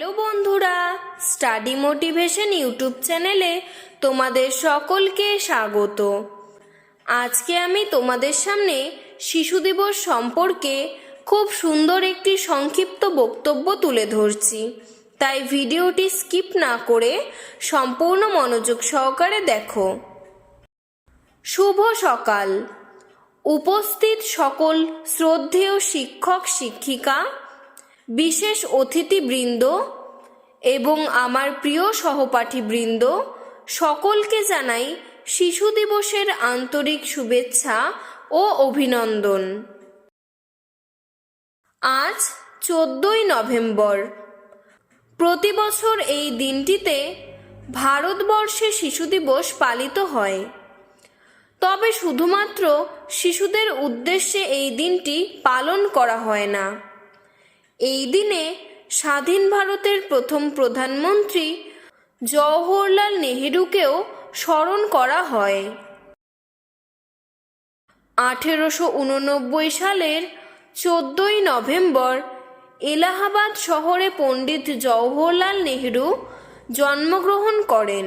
Hello বন্ধুরা, study motivation YouTube চ্যানেলে তোমাদের সকলকে স্বাগত। আজকে আমি তোমাদের সামনে শিশু দিবস সম্পর্কে খুব সুন্দর একটি সংক্ষিপ্ত বক্তব্য তুলে ধরছি। তাই ভিডিওটি স্কিপ না করে সম্পূর্ণ মনোযোগ সহকারে দেখো। শুভ সকাল। উপস্থিত সকল শ্রদ্ধেয় শিক্ষক, শিক্ষিকা বিশেষ অতিথিবৃন্দ এবং আমার প্রিয় সহপাঠীবৃন্দ, সকলকে জানাই শিশু দিবসের আন্তরিক শুভেচ্ছা ও অভিনন্দন। আজ চোদ্দই নভেম্বর। প্রতি বছর এই দিনটিতে ভারতবর্ষে শিশু দিবস পালিত হয়। তবে শুধুমাত্র শিশুদের উদ্দেশ্যে এই দিনটি পালন করা হয় না। এই দিনে স্বাধীন ভারতের প্রথম প্রধানমন্ত্রী জওহরলাল নেহেরুকেও স্মরণ করা হয়। আঠেরোশো উননব্বই সালের চোদ্দই নভেম্বর এলাহাবাদ শহরে পণ্ডিত জওহরলাল নেহেরু জন্মগ্রহণ করেন।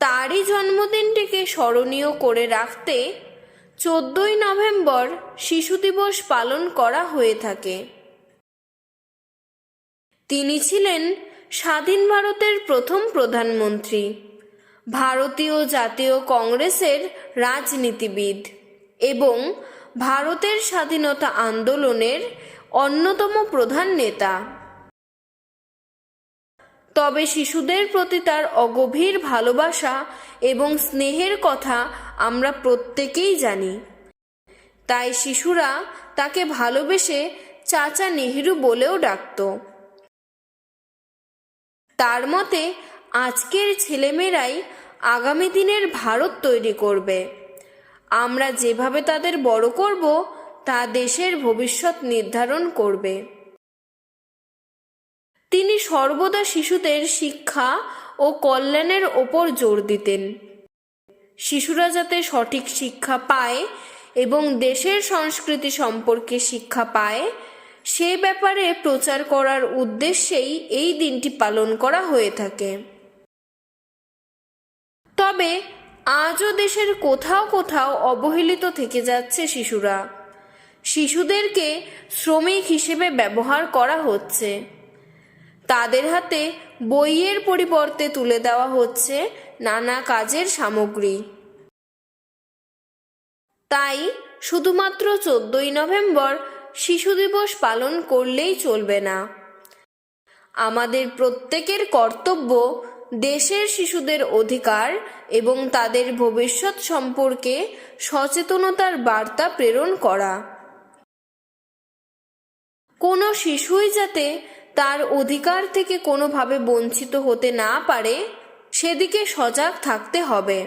তারই জন্মদিনটিকে স্মরণীয় করে রাখতে চোদ্দই নভেম্বর শিশু দিবস পালন করা হয়ে থাকে। তিনি ছিলেন স্বাধীন ভারতের প্রথম প্রধানমন্ত্রী, ভারতীয় জাতীয় কংগ্রেসের রাজনীতিবিদ এবং ভারতের স্বাধীনতা আন্দোলনের অন্যতম প্রধান নেতা। তবে শিশুদের প্রতি তার অগভীর ভালোবাসা এবং স্নেহের কথা আমরা প্রত্যেকেই জানি। তাই শিশুরা তাকে ভালোবেসে চাচা নেহেরু বলেও ডাকত। তার মতে, আজকের ছেলেমেয়েরাই আগামী দিনের ভারত তৈরি করবে। আমরা যেভাবে তাদের বড় করব, তা দেশের ভবিষ্যৎ নির্ধারণ করবে। তিনি সর্বদা শিশুদের শিক্ষা ও কল্যাণের ওপর জোর দিতেন। শিশুরা যাতে সঠিক শিক্ষা পায় এবং দেশের সংস্কৃতি সম্পর্কে শিক্ষা পায় সে ব্যাপারে প্রচার করার উদ্দেশ্যেই এই দিনটি পালন করা হয়ে থাকে। তবে আজও দেশের কোথাও কোথাও অবহেলিত থেকে যাচ্ছে শিশুরা। শিশুদেরকে শ্রমিক হিসেবে ব্যবহার করা হচ্ছে। তাদের হাতে বইয়ের পরিবর্তে তুলে দেওয়া হচ্ছে নানা কাজের সামগ্রী। তাই শুধুমাত্র চোদ্দই নভেম্বর শিশু দিবস পালন করলেই চলবে না। আমাদের প্রত্যেকের কর্তব্য দেশের শিশুদের অধিকার এবং তাদের ভবিষ্যৎ সম্পর্কে সচেতনতার বার্তা প্রেরণ করা। কোনো শিশুই যাতে তার অধিকার থেকে কোনোভাবে বঞ্চিত হতে না পারে, সেদিকে সজাগ থাকতে হবে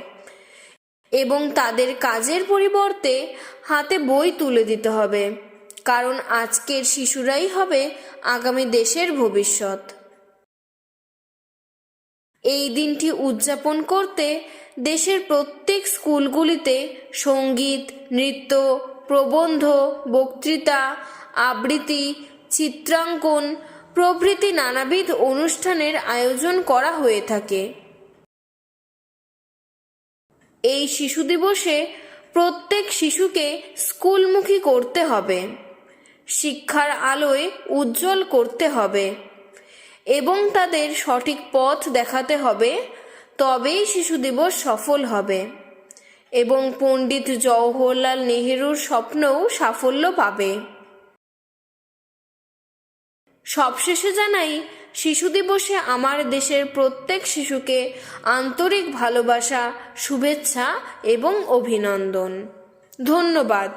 এবং তাদের কাজের পরিবর্তে হাতে বই তুলে দিতে হবে। কারণ আজকের শিশুরাই হবে আগামী দেশের ভবিষ্যৎ। এই দিনটি উদযাপন করতে দেশের প্রত্যেক স্কুলগুলিতে সংগীত, নৃত্য, প্রবন্ধ, বক্তৃতা, আবৃত্তি, চিত্রাঙ্কন প্রভৃতি নানাবিধ অনুষ্ঠানের আয়োজন করা হয়ে থাকে। এই শিশু দিবসে প্রত্যেক শিশুকে স্কুলমুখী করতে হবে। শিক্ষার আলোয় উজ্জ্বল করতে হবে এবং তাদের সঠিক পথ দেখাতে হবে, তবেই শিশু দিবস সফল হবে। এবং পণ্ডিত জওহরলাল নেহেরুর স্বপ্নও সাফল্য পাবে। সবশেষে জানাই, শিশু দিবসে আমার দেশের প্রত্যেক শিশুকে আন্তরিক ভালোবাসা, শুভেচ্ছা এবং অভিনন্দন। ধন্যবাদ।